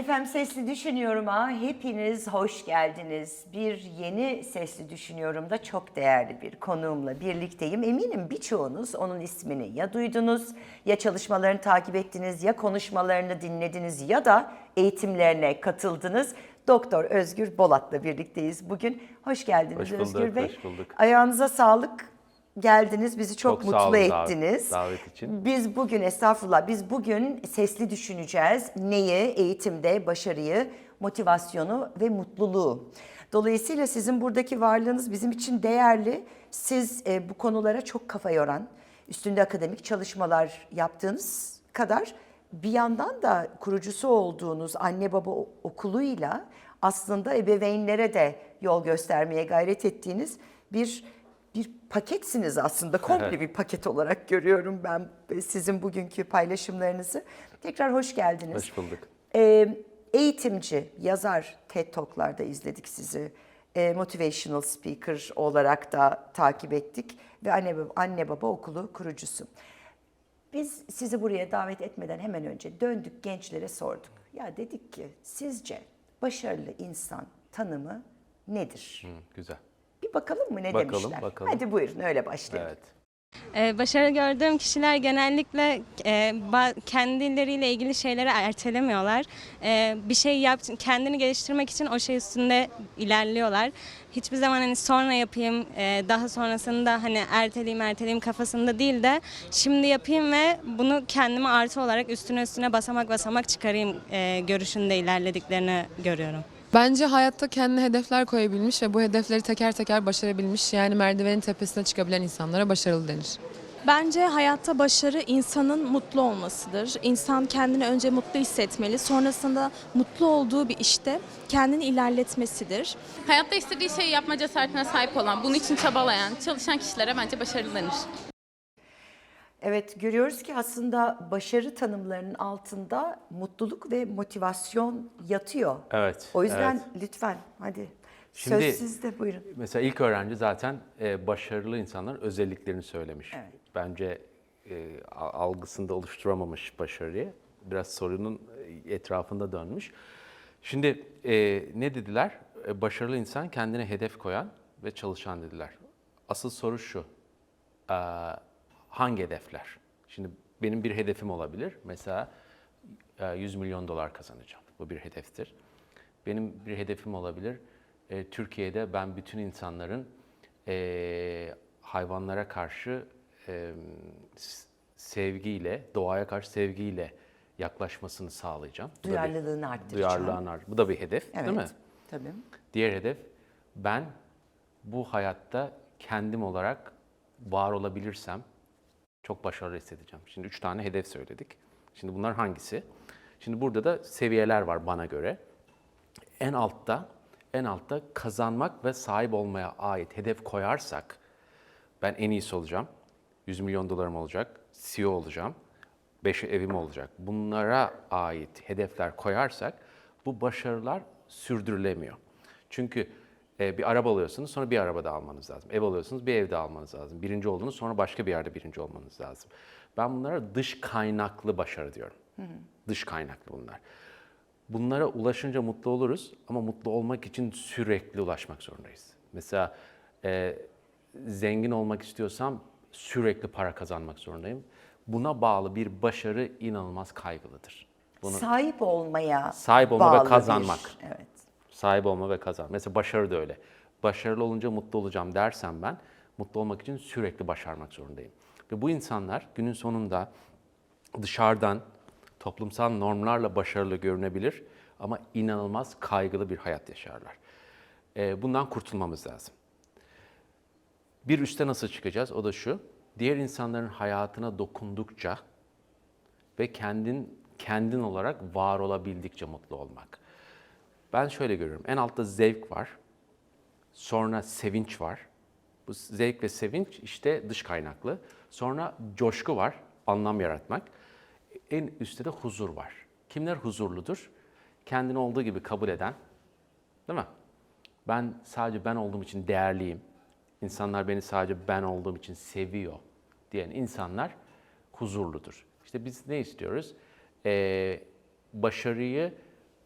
Efendim Sesli Düşünüyorum'a hepiniz hoş geldiniz. Bir yeni Sesli Düşünüyorum'da çok değerli bir konuğumla birlikteyim. Eminim birçoğunuz onun ismini ya duydunuz, ya çalışmalarını takip ettiniz, ya konuşmalarını dinlediniz ya da eğitimlerine katıldınız. Doktor Özgür Bolat'la birlikteyiz bugün. Hoş geldiniz Hoş bulduk, Özgür Bey. hoş bulduk. Ayağınıza sağlık. Geldiniz, bizi çok, Çok mutlu olun davet- ettiniz. davet için. Biz bugün estağfurullah biz bugün sesli düşüneceğiz. Neyi? Eğitimde başarıyı, motivasyonu ve mutluluğu. Dolayısıyla sizin buradaki varlığınız bizim için değerli. Siz e, bu konulara çok kafa yoran, üstünde akademik çalışmalar yaptığınız kadar bir yandan da kurucusu olduğunuz anne baba okuluyla aslında ebeveynlere de yol göstermeye gayret ettiğiniz bir bir paketsiniz aslında. Komple bir paket olarak görüyorum ben sizin bugünkü paylaşımlarınızı. Tekrar hoş geldiniz. Hoş bulduk. Ee, eğitimci, yazar TED Talk'larda izledik sizi. Ee, motivational speaker olarak da takip ettik ve anne baba, anne baba okulu kurucusu. Biz sizi buraya davet etmeden hemen önce döndük gençlere sorduk. Ya dedik ki sizce başarılı insan tanımı nedir? Hı, güzel. Bir bakalım mı ne Bakalım, demişler? bakalım. Hadi buyurun öyle başlayalım. Evet. Ee, başarı gördüğüm kişiler genellikle e, ba- kendileriyle ilgili şeyleri ertelemiyorlar. Ee, bir şey yap, kendini geliştirmek için o şey üstünde ilerliyorlar. Hiçbir zaman hani sonra yapayım, e, daha sonrasında hani erteleyeyim erteleyeyim kafasında değil de şimdi yapayım ve bunu kendime artı olarak üstüne üstüne basamak basamak çıkarayım e, görüşünde ilerlediklerini görüyorum. Bence hayatta kendine hedefler koyabilmiş ve bu hedefleri teker teker başarabilmiş yani merdivenin tepesine çıkabilen insanlara başarılı denir. Bence hayatta başarı insanın mutlu olmasıdır. İnsan kendini önce mutlu hissetmeli, sonrasında mutlu olduğu bir işte kendini ilerletmesidir. Hayatta istediği şeyi yapma cesaretine sahip olan, bunun için çabalayan, çalışan kişilere bence başarılı denir. Evet görüyoruz ki aslında başarı tanımlarının altında mutluluk ve motivasyon yatıyor. Evet. O yüzden evet. lütfen hadi Şimdi- söz sizde buyurun. Mesela ilk öğrenci zaten e, başarılı insanların özelliklerini söylemiş. Evet. Bence e, algısında oluşturamamış başarıyı. Biraz sorunun e, etrafında dönmüş. Şimdi e, ne dediler? E, başarılı insan kendine hedef koyan ve çalışan dediler. Asıl soru şu. e, hangi hedefler? Şimdi benim bir hedefim olabilir. Mesela e, 100 milyon dolar kazanacağım. Bu bir hedeftir. Benim bir hedefim olabilir. E, Türkiye'de ben bütün insanların e, hayvanlara karşı e, sevgiyle, doğaya karşı sevgiyle yaklaşmasını sağlayacağım. Bu da bir- Duyarlılığını arttıracağım. Duyarlılığını art- Bu da bir hedef Evet. değil mi? Tabii. Diğer hedef ben bu hayatta kendim olarak var olabilirsem çok başarılı hissedeceğim. Şimdi üç tane hedef söyledik. Şimdi bunlar hangisi? Şimdi burada da seviyeler var bana göre. En altta, en altta kazanmak ve sahip olmaya ait hedef koyarsak ben en iyisi olacağım. 100 milyon dolarım olacak, CEO olacağım, 5 evim olacak. Bunlara ait hedefler koyarsak bu başarılar sürdürülemiyor. Çünkü bir araba alıyorsunuz sonra bir araba da almanız lazım. Ev alıyorsunuz bir ev de almanız lazım. Birinci oldunuz sonra başka bir yerde birinci olmanız lazım. Ben bunlara dış kaynaklı başarı diyorum. Dış kaynaklı bunlar. Bunlara ulaşınca mutlu oluruz ama mutlu olmak için sürekli ulaşmak zorundayız. Mesela e, zengin olmak istiyorsam sürekli para kazanmak zorundayım. Buna bağlı bir başarı inanılmaz kaygılıdır. Bunu Sahip olmaya Sahip olma ve bağlı bir- kazanmak. Evet. Sahip olma ve kazan. Mesela başarı da öyle. Başarılı olunca mutlu olacağım dersem ben mutlu olmak için sürekli başarmak zorundayım. Ve bu insanlar günün sonunda dışarıdan toplumsal normlarla başarılı görünebilir ama inanılmaz kaygılı bir hayat yaşarlar. Ee, bundan kurtulmamız lazım. Bir üste nasıl çıkacağız? O da şu. Diğer insanların hayatına dokundukça ve kendin kendin olarak var olabildikçe mutlu olmak. Ben şöyle görüyorum. En altta zevk var. Sonra sevinç var. Bu zevk ve sevinç işte dış kaynaklı. Sonra coşku var, anlam yaratmak. En üstte de huzur var. Kimler huzurludur? Kendini olduğu gibi kabul eden, değil mi? Ben sadece ben olduğum için değerliyim. İnsanlar beni sadece ben olduğum için seviyor diyen insanlar huzurludur. İşte biz ne istiyoruz? Ee, başarıyı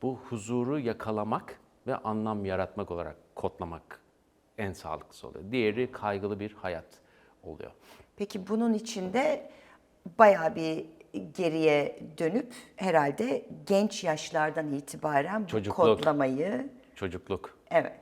bu huzuru yakalamak ve anlam yaratmak olarak kodlamak en sağlıklısı oluyor. Diğeri kaygılı bir hayat oluyor. Peki bunun içinde bayağı bir geriye dönüp herhalde genç yaşlardan itibaren bu Çocukluk. kodlamayı Çocukluk. Evet.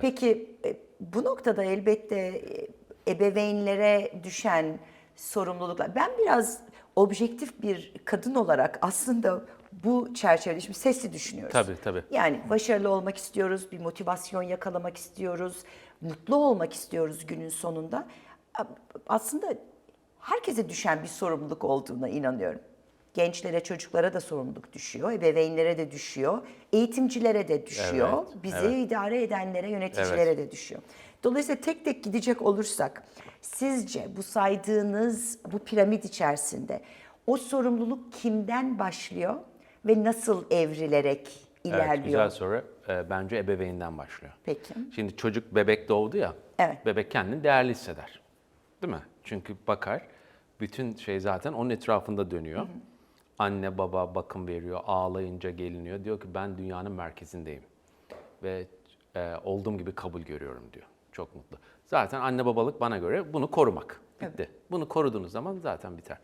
Peki e, bu noktada elbette e, ebeveynlere düşen sorumluluklar. Ben biraz objektif bir kadın olarak aslında bu çerçevede şimdi sesli düşünüyoruz. Tabii, tabii. Yani başarılı olmak istiyoruz, bir motivasyon yakalamak istiyoruz, mutlu olmak istiyoruz günün sonunda. Aslında herkese düşen bir sorumluluk olduğuna inanıyorum. Gençlere, çocuklara da sorumluluk düşüyor, ebeveynlere de düşüyor, eğitimcilere de düşüyor, Evet, bizi evet. idare edenlere, yöneticilere de düşüyor. Dolayısıyla tek tek gidecek olursak, sizce bu saydığınız bu piramit içerisinde o sorumluluk kimden başlıyor ve nasıl evrilerek ilerliyor? Evet, güzel soru. Ee, bence ebeveynden başlıyor. Peki. Şimdi çocuk bebek doğdu ya. Evet. Bebek kendini değerli hisseder. Değil mi? Çünkü bakar bütün şey zaten onun etrafında dönüyor. Anne baba bakım veriyor, ağlayınca geliniyor. Diyor ki ben dünyanın merkezindeyim. Ve e, olduğum gibi kabul görüyorum diyor. Çok mutlu. Zaten anne babalık bana göre bunu korumak. Bitti. Bunu koruduğunuz zaman zaten biter.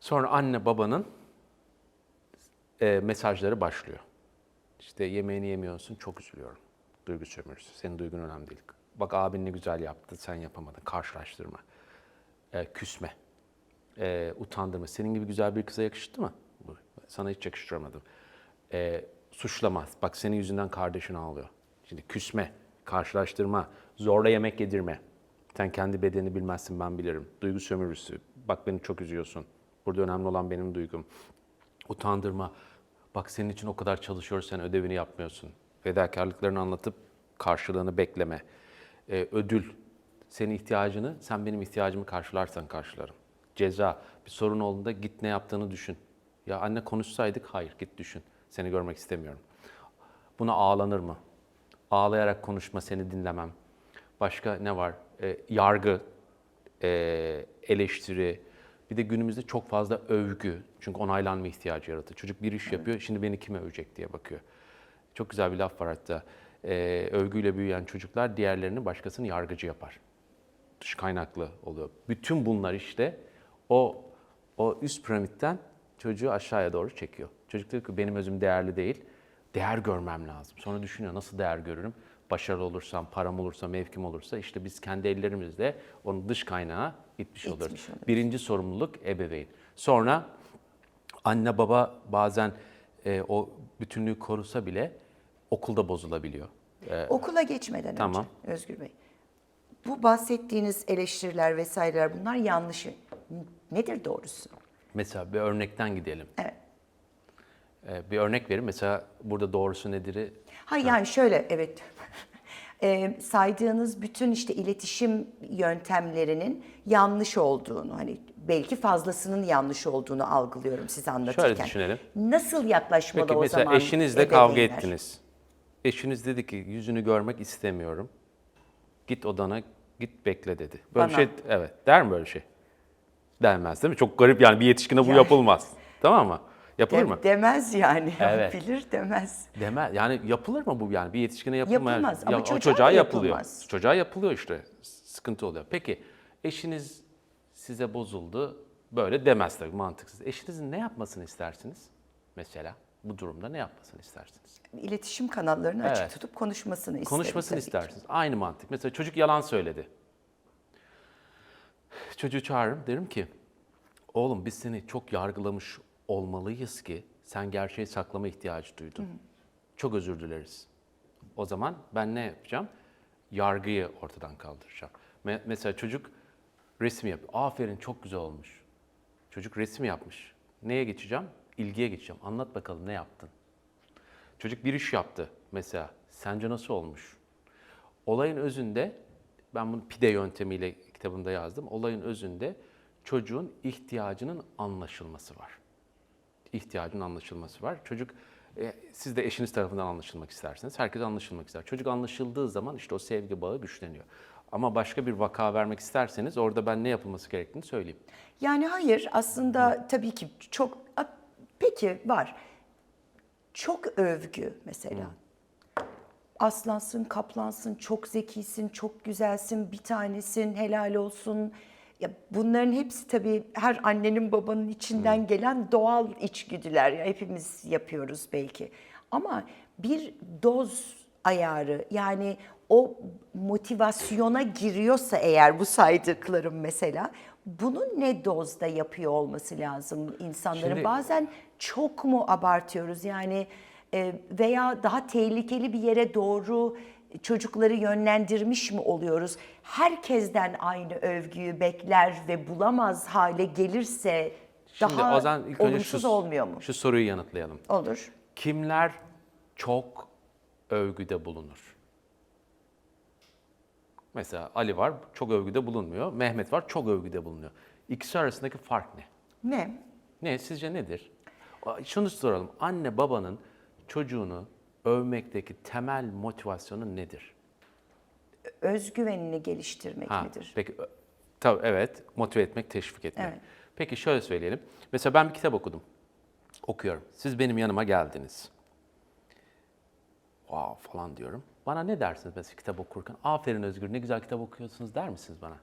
Sonra anne babanın e, mesajları başlıyor. İşte yemeğini yemiyorsun, çok üzülüyorum. Duygu sömürüsü. Senin duygun önemli değil. Bak abin ne güzel yaptı, sen yapamadın. Karşılaştırma. Ee, küsme. Ee, utandırma. Senin gibi güzel bir kıza yakıştı mı? Sana hiç yakıştıramadım. Ee, suçlamaz. Bak senin yüzünden kardeşin ağlıyor. Şimdi küsme, karşılaştırma, zorla yemek yedirme. Sen kendi bedenini bilmezsin ben bilirim. Duygu sömürüsü. Bak beni çok üzüyorsun. Burada önemli olan benim duygum. Utandırma. Bak senin için o kadar çalışıyoruz sen ödevini yapmıyorsun. Fedakarlıklarını anlatıp karşılığını bekleme. Ee, ödül. Senin ihtiyacını sen benim ihtiyacımı karşılarsan karşılarım. Ceza. Bir sorun olduğunda git ne yaptığını düşün. Ya anne konuşsaydık hayır git düşün. Seni görmek istemiyorum. Buna ağlanır mı? Ağlayarak konuşma seni dinlemem. Başka ne var? Ee, yargı, e, eleştiri. Bir de günümüzde çok fazla övgü. Çünkü onaylanma ihtiyacı yaratır. Çocuk bir iş yapıyor, şimdi beni kim övecek diye bakıyor. Çok güzel bir laf var hatta. Ee, övgüyle büyüyen çocuklar diğerlerini başkasını yargıcı yapar. Dış kaynaklı oluyor. Bütün bunlar işte o o üst piramitten çocuğu aşağıya doğru çekiyor. Çocuk diyor ki benim özüm değerli değil. Değer görmem lazım. Sonra düşünüyor nasıl değer görürüm? Başarılı olursam, param olursa, mevkim olursa işte biz kendi ellerimizle onu dış kaynağa itmiş, oluruz. İtmiş oluruz. Birinci sorumluluk ebeveyn. Sonra anne baba bazen e, o bütünlüğü korusa bile okulda bozulabiliyor. Okula geçmeden Tamam. önce Özgür Bey. Bu bahsettiğiniz eleştiriler vesaireler bunlar yanlış. Nedir doğrusu? Mesela bir örnekten gidelim. Evet. E, bir örnek verin. Mesela burada doğrusu nedir'i Ha yani şöyle evet. Ee, saydığınız bütün işte iletişim yöntemlerinin yanlış olduğunu hani belki fazlasının yanlış olduğunu algılıyorum size anlatırken. Şöyle düşünelim. Nasıl yaklaşmalı Peki o mesela zaman eşinizle kavga ebeveynler? ettiniz. Eşiniz dedi ki yüzünü görmek istemiyorum. Git odana git bekle dedi. Böyle bir Bana. şey evet der mi böyle şey? Denmez değil mi? Çok garip yani bir yetişkine bu Yani. yapılmaz. Tamam mı? Yapılır De- mı? Demez yani. Evet. Bilir demez. Demez. Yani yapılır mı bu yani? Bir yetişkine yapılmayan. Yapılmaz ama Ya, çocuğa çocuğa yapılıyor. yapılmaz. Çocuğa yapılıyor işte. Sıkıntı oluyor. Peki eşiniz size bozuldu. Böyle demez tabii mantıksız. Eşinizin ne yapmasını istersiniz? Mesela bu durumda ne yapmasını istersiniz? İletişim kanallarını açık Evet. tutup konuşmasını isterim. Konuşmasını ki. istersiniz. Aynı mantık. Mesela çocuk yalan söyledi. Çocuğu çağırırım derim ki oğlum biz seni çok yargılamış olmalıyız ki sen gerçeği saklama ihtiyacı duydun. Çok özür dileriz. O zaman ben ne yapacağım? Yargıyı ortadan kaldıracağım. Me- mesela çocuk resim yapıyor. Aferin çok güzel olmuş. Çocuk resim yapmış. Neye geçeceğim? İlgiye geçeceğim. Anlat bakalım ne yaptın? Çocuk bir iş yaptı mesela. Sence nasıl olmuş? Olayın özünde, ben bunu pide yöntemiyle kitabımda yazdım. Olayın özünde çocuğun ihtiyacının anlaşılması var. İhtiyacının anlaşılması var. Çocuk, e, siz de eşiniz tarafından anlaşılmak istersiniz. Herkes anlaşılmak ister. Çocuk anlaşıldığı zaman işte o sevgi bağı güçleniyor. Ama başka bir vaka vermek isterseniz orada ben ne yapılması gerektiğini söyleyeyim. Yani hayır aslında tabii ki çok A- peki var. çok övgü mesela. Aslansın, kaplansın, çok zekisin, çok güzelsin, bir tanesin, helal olsun. Ya bunların hepsi tabii her annenin babanın içinden gelen doğal içgüdüler. Ya hepimiz yapıyoruz belki. Ama bir doz ayarı yani o motivasyona giriyorsa eğer bu saydıklarım mesela bunu ne dozda yapıyor olması lazım insanların? Şimdi- Bazen çok mu abartıyoruz yani e, veya daha tehlikeli bir yere doğru çocukları yönlendirmiş mi oluyoruz? Herkesten aynı övgüyü bekler ve bulamaz hale gelirse Şimdi daha o zaman ilk önce olumsuz şu, olmuyor mu? Şu soruyu yanıtlayalım. Olur. Kimler çok övgüde bulunur? Mesela Ali var, çok övgüde bulunmuyor. Mehmet var, çok övgüde bulunuyor. İkisi arasındaki fark ne? Ne? Ne? Sizce nedir? Şunu soralım. Anne babanın çocuğunu övmekteki temel motivasyonu nedir? Özgüvenini geliştirmek Ha, midir? Peki, tabii evet, motive etmek, teşvik etmek. Evet. Peki şöyle söyleyelim. Mesela ben bir kitap okudum. Okuyorum. Siz benim yanıma geldiniz. Wow falan diyorum. Bana ne dersiniz mesela kitap okurken? Aferin Özgür ne güzel kitap okuyorsunuz der misiniz bana?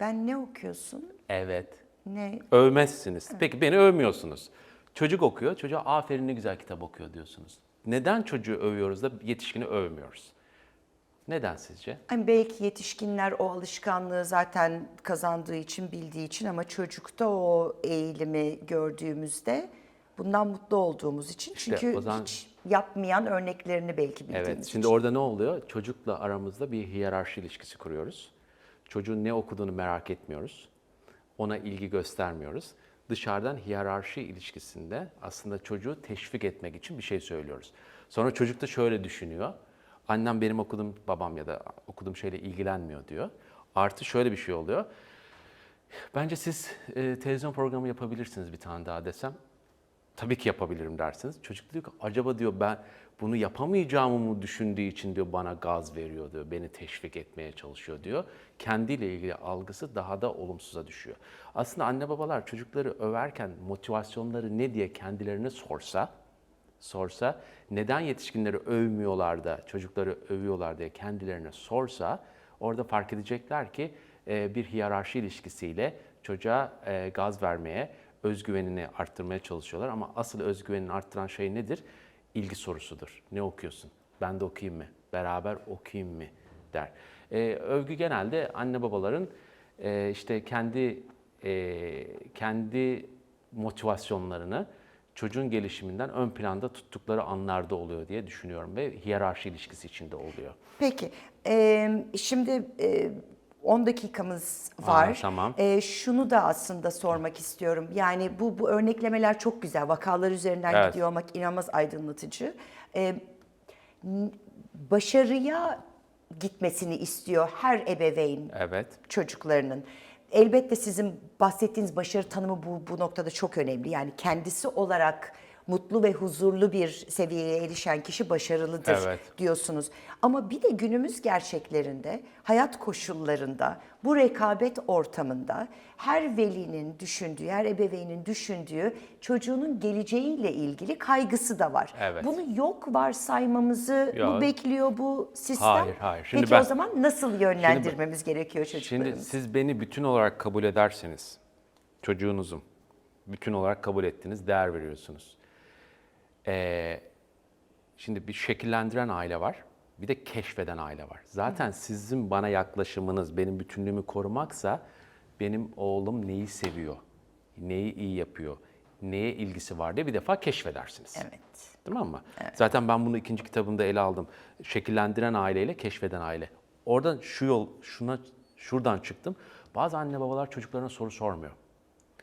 Ben ne okuyorsun? Evet. Ne? Övmezsiniz. Peki beni övmüyorsunuz. Çocuk okuyor, çocuğa aferin ne güzel kitap okuyor diyorsunuz. Neden çocuğu övüyoruz da yetişkini övmüyoruz? Neden sizce? Hani belki yetişkinler o alışkanlığı zaten kazandığı için, bildiği için ama çocukta o eğilimi gördüğümüzde bundan mutlu olduğumuz için. Çünkü o zaman- hiç yapmayan örneklerini belki bildiğimiz Evet, şimdi için. orada ne oluyor? Çocukla aramızda bir hiyerarşi ilişkisi kuruyoruz. Çocuğun ne okuduğunu merak etmiyoruz. Ona ilgi göstermiyoruz. Dışarıdan hiyerarşi ilişkisinde aslında çocuğu teşvik etmek için bir şey söylüyoruz. Sonra çocuk da şöyle düşünüyor. Annem benim okuduğum, babam ya da okuduğum şeyle ilgilenmiyor diyor. Artı şöyle bir şey oluyor. Bence siz e, televizyon programı yapabilirsiniz bir tane daha desem. Tabii ki yapabilirim dersiniz. Çocuk diyor ki acaba diyor ben bunu yapamayacağımı mı düşündüğü için diyor bana gaz veriyor diyor. Beni teşvik etmeye çalışıyor diyor. Kendiyle ilgili algısı daha da olumsuza düşüyor. Aslında anne babalar çocukları överken motivasyonları ne diye kendilerine sorsa, sorsa neden yetişkinleri övmüyorlar da çocukları övüyorlar diye kendilerine sorsa orada fark edecekler ki bir hiyerarşi ilişkisiyle çocuğa gaz vermeye, özgüvenini arttırmaya çalışıyorlar. Ama asıl özgüvenini arttıran şey nedir? İlgi sorusudur. Ne okuyorsun? Ben de okuyayım mı? Beraber okuyayım mı? der. E, övgü genelde anne babaların e, işte kendi e, kendi motivasyonlarını çocuğun gelişiminden ön planda tuttukları anlarda oluyor diye düşünüyorum ve hiyerarşi ilişkisi içinde oluyor. Peki, e, şimdi e, 10 dakikamız var. Aa, tamam. E, şunu da aslında sormak istiyorum. Yani bu bu örneklemeler çok güzel. Vakalar üzerinden Evet. gidiyor olmak inanılmaz aydınlatıcı. E, başarıya gitmesini istiyor her ebeveyn Evet. çocuklarının. Elbette sizin bahsettiğiniz başarı tanımı bu, bu noktada çok önemli. Yani kendisi olarak mutlu ve huzurlu bir seviyeye erişen kişi başarılıdır Evet. diyorsunuz. Ama bir de günümüz gerçeklerinde, hayat koşullarında, bu rekabet ortamında her velinin düşündüğü, her ebeveynin düşündüğü çocuğunun geleceğiyle ilgili kaygısı da var. Evet. Bunu yok varsaymamızı bu Yok. bekliyor bu sistem. Hayır, hayır. Şimdi Peki ben- o zaman nasıl yönlendirmemiz gerekiyor çocuklarımızı? Şimdi siz beni bütün olarak kabul ederseniz, çocuğunuzum, bütün olarak kabul ettiniz, değer veriyorsunuz. Ee, şimdi bir şekillendiren aile var, bir de keşfeden aile var. Zaten sizin bana yaklaşımınız, benim bütünlüğümü korumaksa, benim oğlum neyi seviyor, neyi iyi yapıyor, neye ilgisi var diye bir defa keşfedersiniz. Evet. Tamam mı? Zaten ben bunu ikinci kitabımda ele aldım. Şekillendiren aileyle keşfeden aile. Oradan şu yol, şuna, şuradan çıktım. Bazı anne babalar çocuklarına soru sormuyor.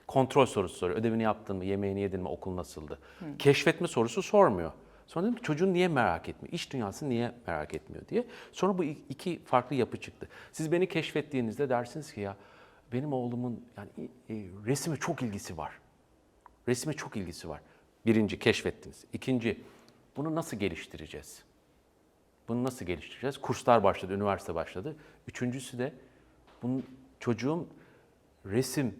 Kontrol sorusu soruyor. Ödevini yaptın mı, yemeğini yedin mi, okul nasıldı? Keşfetme sorusu sormuyor. Sonra dedim ki çocuğun niye merak etmiyor? İş dünyası niye merak etmiyor diye. Sonra bu iki farklı yapı çıktı. Siz beni keşfettiğinizde dersiniz ki ya benim oğlumun yani e, resime çok ilgisi var. Resme çok ilgisi var. Birinci keşfettiniz. İkinci bunu nasıl geliştireceğiz? Bunu nasıl geliştireceğiz? Kurslar başladı, üniversite başladı. Üçüncüsü de bunun çocuğum resim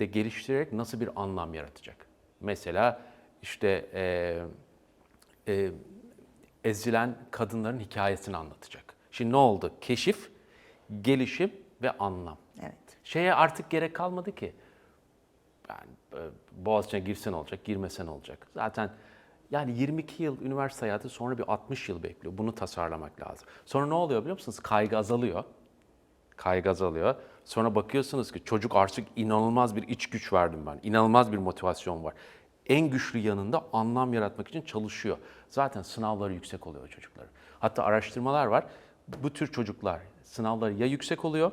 de geliştirerek nasıl bir anlam yaratacak? Mesela işte eee, e, ezilen kadınların hikayesini anlatacak. Şimdi ne oldu? Keşif, gelişim ve anlam. Evet. Şeye artık gerek kalmadı ki. Yani e, Boğaziçi'ne girsen olacak, girmesen olacak. Zaten yani 22 yıl üniversite hayatı sonra bir 60 yıl bekliyor. Bunu tasarlamak lazım. Sonra ne oluyor biliyor musunuz? Kaygı azalıyor. Kaygı azalıyor. Sonra bakıyorsunuz ki çocuk artık inanılmaz bir iç güç verdim ben. İnanılmaz bir motivasyon var. En güçlü yanında anlam yaratmak için çalışıyor. Zaten sınavları yüksek oluyor çocukların. Hatta araştırmalar var. Bu tür çocuklar sınavları ya yüksek oluyor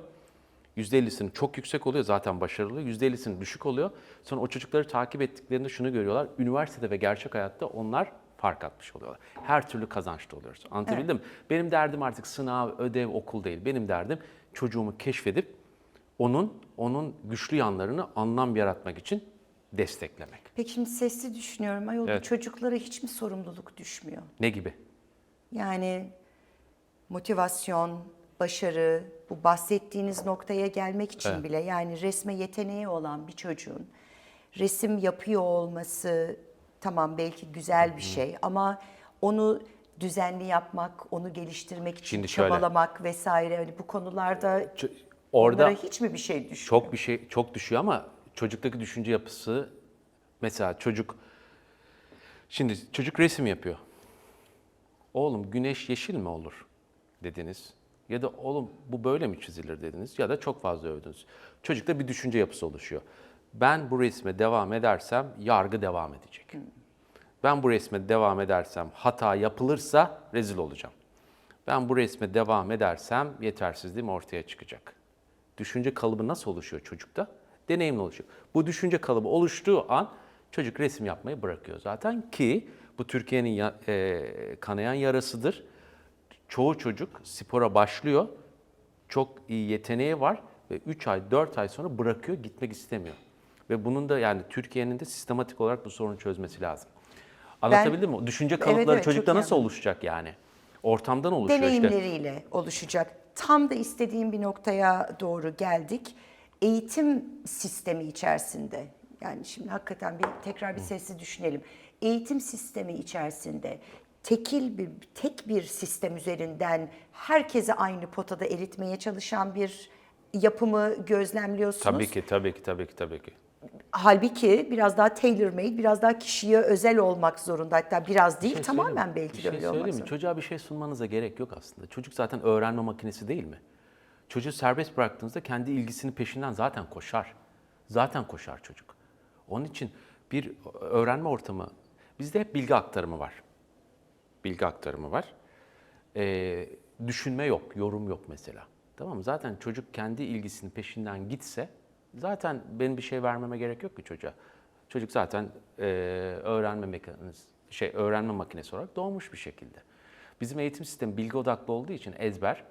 %50'sinin çok yüksek oluyor zaten başarılı. %50'sinin düşük oluyor. Sonra o çocukları takip ettiklerinde şunu görüyorlar. Üniversitede ve gerçek hayatta onlar fark atmış oluyorlar. Her türlü kazançta oluyoruz. Anlatabildim mi? Benim derdim artık sınav, ödev, okul değil. Benim derdim çocuğumu keşfedip onun onun güçlü yanlarını anlam yaratmak için desteklemek. Peki şimdi sesli düşünüyorum. Ayol Evet. çocuklara hiç mi sorumluluk düşmüyor? Ne gibi? Yani motivasyon, başarı, bu bahsettiğiniz noktaya gelmek için Evet. bile yani resme yeteneği olan bir çocuğun resim yapıyor olması tamam belki güzel bir şey ama onu düzenli yapmak, onu geliştirmek için Şimdi şöyle. çabalamak vesaire hani bu konularda Orada onlara hiç mi bir şey düşüyor? Çok bir şey çok düşüyor ama çocuktaki düşünce yapısı mesela çocuk şimdi çocuk resim yapıyor. Oğlum güneş yeşil mi olur dediniz. Ya da oğlum bu böyle mi çizilir dediniz ya da çok fazla övdünüz. Çocukta bir düşünce yapısı oluşuyor. Ben bu resme devam edersem yargı devam edecek. Ben bu resme devam edersem hata yapılırsa rezil olacağım. Ben bu resme devam edersem yetersizliğim ortaya çıkacak. Düşünce kalıbı nasıl oluşuyor çocukta? Deneyimle oluşuyor. Bu düşünce kalıbı oluştuğu an çocuk resim yapmayı bırakıyor zaten ki bu Türkiye'nin ya- e, kanayan yarasıdır. Çoğu çocuk spora başlıyor, çok iyi yeteneği var ve 3 ay, 4 ay sonra bırakıyor, gitmek istemiyor. Ve bunun da yani Türkiye'nin de sistematik olarak bu sorunu çözmesi lazım. Anlatabildim mi? Düşünce kalıpları evet, çok çocukta nasıl anladım. oluşacak yani? Ortamdan oluşuyor işte. deneyimleriyle oluşacak. Tam da istediğim bir noktaya doğru geldik. Eğitim sistemi içerisinde yani şimdi hakikaten bir tekrar bir sesli düşünelim. Eğitim sistemi içerisinde tekil bir tek bir sistem üzerinden herkese aynı potada eritmeye çalışan bir yapımı gözlemliyorsunuz. Tabii ki, tabii ki, tabii ki, tabii ki. Halbuki biraz daha tailor made, biraz daha kişiye özel olmak zorunda. Hatta biraz değil, şey tamamen belki bir de şey öyle olmak zorunda. Çocuğa bir şey sunmanıza gerek yok aslında. Çocuk zaten öğrenme makinesi değil mi? Çocuğu serbest bıraktığınızda kendi ilgisinin peşinden zaten koşar. Zaten koşar çocuk. Onun için bir öğrenme ortamı, bizde hep bilgi aktarımı var. Bilgi aktarımı var. Ee, düşünme yok, yorum yok mesela. Tamam mı? Zaten çocuk kendi ilgisinin peşinden gitse zaten benim bir şey vermeme gerek yok ki çocuğa. Çocuk zaten e, öğrenme mekanizması, şey öğrenme makinesi olarak doğmuş bir şekilde. Bizim eğitim sistemi bilgi odaklı olduğu için ezber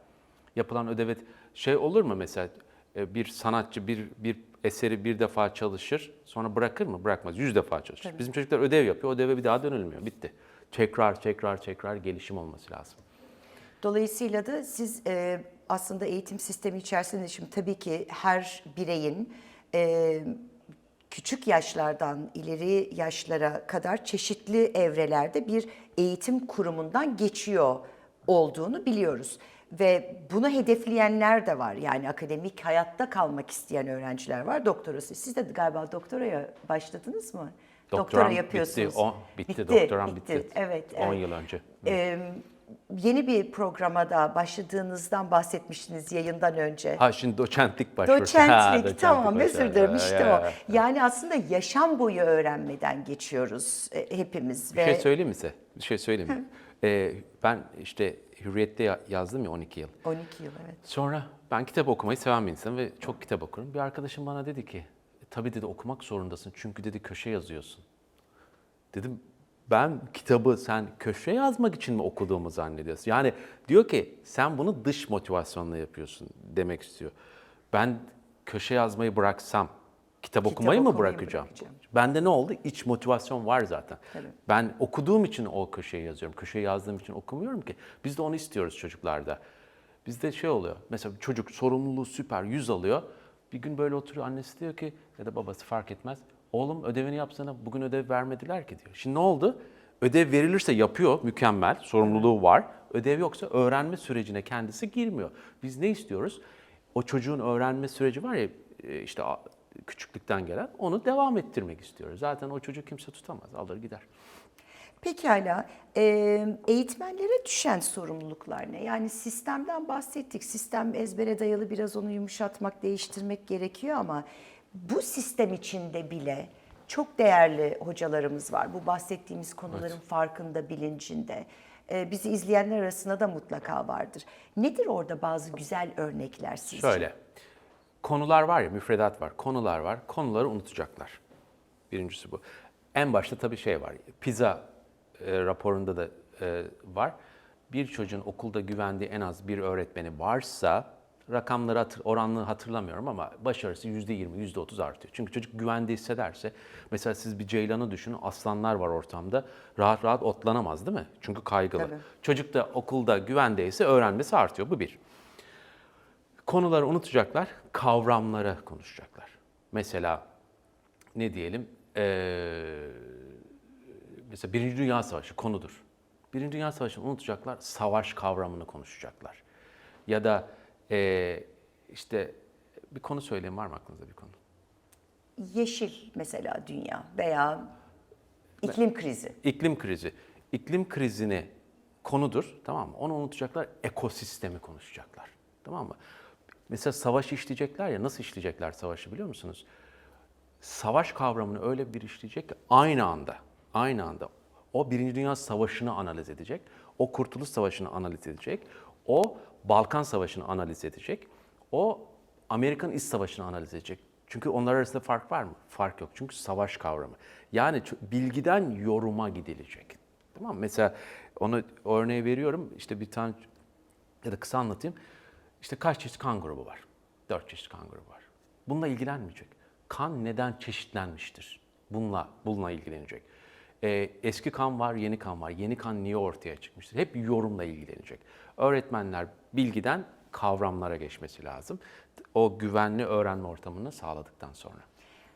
yapılan ödevet şey olur mu mesela bir sanatçı bir bir eseri bir defa çalışır sonra bırakır mı? Bırakmaz. Yüz defa çalışır. Bizim çocuklar ödev yapıyor. O ödeve bir daha dönülmüyor. Bitti. Tekrar tekrar tekrar gelişim olması lazım. Dolayısıyla da siz e, aslında eğitim sistemi içerisinde şimdi tabii ki her bireyin e, küçük yaşlardan ileri yaşlara kadar çeşitli evrelerde bir eğitim kurumundan geçiyor olduğunu biliyoruz. Ve bunu hedefleyenler de var. Yani akademik hayatta kalmak isteyen öğrenciler var. Doktorası. Siz de galiba doktoraya başladınız mı? Doktora Doktoram yapıyorsunuz. Bitti, o, bitti, doktoram bitti. Evet, 10 evet. yıl önce. Ee, yeni bir programa da başladığınızdan bahsetmiştiniz yayından önce. Ha şimdi doçentlik başvurdu. Ha, Doçentlik, doçentlik tamam özür dilerim işte ya, o. ya. Yani aslında yaşam boyu öğrenmeden geçiyoruz e, hepimiz. Bir ve şey söyleyeyim mi size? Bir şey söyleyeyim mi? Ee, ben işte Hürriyet'te ya- yazdım ya 12 yıl. 12 yıl evet. Sonra ben kitap okumayı seven bir insanım ve çok kitap okurum. Bir arkadaşım bana dedi ki, "E, tabii dedi okumak zorundasın çünkü dedi köşe yazıyorsun. Dedim ben kitabı sen köşe yazmak için mi okuduğumu zannediyorsun? Yani diyor ki sen bunu dış motivasyonla yapıyorsun demek istiyor. Ben köşe yazmayı bıraksam kitap, okumayı mı bırakacağım? bırakacağım. Bende ne oldu? İç motivasyon var zaten. Tabii. Ben okuduğum için o köşeyi yazıyorum. Köşeyi yazdığım için okumuyorum ki. Biz de onu istiyoruz çocuklarda. Bizde şey oluyor. Mesela çocuk sorumluluğu süper 100 alıyor. Bir gün böyle oturuyor annesi diyor ki ya da babası fark etmez. Oğlum ödevini yapsana bugün ödev vermediler ki diyor. Şimdi ne oldu? Ödev verilirse yapıyor, mükemmel, sorumluluğu var. Ödev yoksa öğrenme sürecine kendisi girmiyor. Biz ne istiyoruz? O çocuğun öğrenme süreci var ya e, işte küçüklükten gelen onu devam ettirmek istiyoruz. Zaten o çocuğu kimse tutamaz, alır gider. Pekala, e, eğitmenlere düşen sorumluluklar ne? Yani sistemden bahsettik. Sistem ezbere dayalı biraz onu yumuşatmak, değiştirmek gerekiyor ama bu sistem içinde bile çok değerli hocalarımız var. Bu bahsettiğimiz konuların farkında, bilincinde. E, bizi izleyenler arasında da mutlaka vardır. Nedir orada bazı güzel örnekler sizce? Şöyle, konular var ya, müfredat var, konular var, konuları unutacaklar. Birincisi bu. En başta tabii şey var, PISA e, raporunda da e, var. Bir çocuğun okulda güvendiği en az bir öğretmeni varsa, rakamları hatır, oranını hatırlamıyorum ama başarısı %20, %30 artıyor. Çünkü çocuk güvende hissederse, mesela siz bir ceylanı düşünün, aslanlar var ortamda, rahat rahat otlanamaz değil mi? Çünkü kaygılı. Tabii. Çocuk da okulda güvendeyse öğrenmesi artıyor, bu bir. Konuları unutacaklar, kavramlara konuşacaklar. Mesela ne diyelim? Ee, mesela Birinci Dünya Savaşı konudur. Birinci Dünya Savaşı'nı unutacaklar, savaş kavramını konuşacaklar. Ya da ee, işte bir konu söyleyeyim var mı aklınızda bir konu? Yeşil mesela dünya veya iklim krizi. İklim krizi. İklim krizini konudur, tamam mı? Onu unutacaklar, ekosistemi konuşacaklar. Tamam mı? Mesela savaş işleyecekler ya, nasıl işleyecekler savaşı biliyor musunuz? Savaş kavramını öyle bir işleyecek ki aynı anda, aynı anda o Birinci Dünya Savaşı'nı analiz edecek, o Kurtuluş Savaşı'nı analiz edecek, o Balkan Savaşı'nı analiz edecek, o Amerikan İç Savaşı'nı analiz edecek. Çünkü onlar arasında fark var mı? Fark yok. Çünkü savaş kavramı. Yani bilgiden yoruma gidilecek. Tamam? Mesela onu örneği veriyorum. İşte bir tane ya da kısa anlatayım. İşte kaç çeşit kan grubu var? Dört çeşit kan grubu var. Bununla ilgilenmeyecek. Kan neden çeşitlenmiştir? Bununla, bununla ilgilenecek. Ee, eski kan var, yeni kan var. Yeni kan niye ortaya çıkmıştır? Hep yorumla ilgilenecek. Öğretmenler bilgiden kavramlara geçmesi lazım. O güvenli öğrenme ortamını sağladıktan sonra.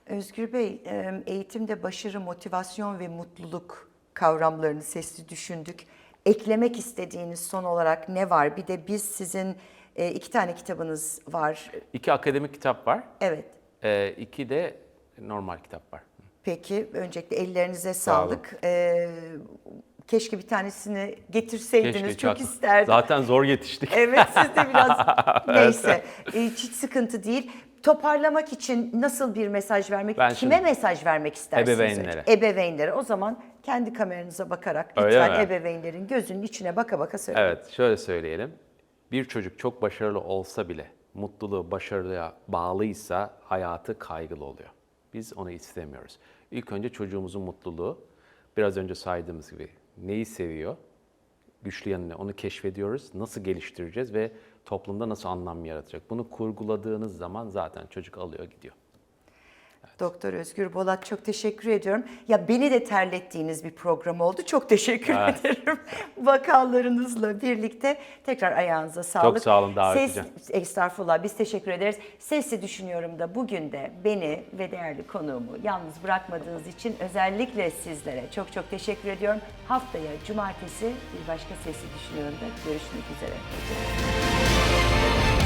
Özgür Bey, e, eğitimde başarı, motivasyon ve mutluluk kavramlarını sesli düşündük. Eklemek istediğiniz son olarak ne var? Bir de biz sizin e, iki tane kitabınız var. İki akademik kitap var. Evet. Ee, iki de normal kitap var. Peki, öncelikle ellerinize sağlık. E, keşke bir tanesini getirseydiniz, Keşke çok çat- isterdim. Zaten zor yetiştik. Evet, siz de biraz neyse. E, hiç sıkıntı değil. Toparlamak için nasıl bir mesaj vermek, Ben kime şimdi- mesaj vermek istersiniz? Ebeveynlere. önce? Ebeveynlere. O zaman kendi kameranıza bakarak Öyle lütfen mi? ebeveynlerin gözünün içine baka baka söyleyin. Evet, şöyle söyleyelim. Bir çocuk çok başarılı olsa bile mutluluğu başarıya bağlıysa hayatı kaygılı oluyor. Biz onu istemiyoruz. İlk önce çocuğumuzun mutluluğu, biraz önce saydığımız gibi neyi seviyor, güçlü yanı ne, onu keşfediyoruz, nasıl geliştireceğiz ve toplumda nasıl anlam yaratacak. Bunu kurguladığınız zaman zaten çocuk alıyor gidiyor. Doktor Özgür Bolat çok teşekkür ediyorum. Ya beni de terlettiğiniz bir program oldu. Çok teşekkür Evet. ederim. Vakalarınızla birlikte tekrar ayağınıza sağlık. sağ olun davet Ses. Estağfurullah biz teşekkür ederiz. Sesli düşünüyorum da bugün de beni ve değerli konuğumu yalnız bırakmadığınız için özellikle sizlere çok çok teşekkür ediyorum. Haftaya cumartesi bir başka Sesli Düşünüyorum'da görüşmek üzere. Hoşçakalın.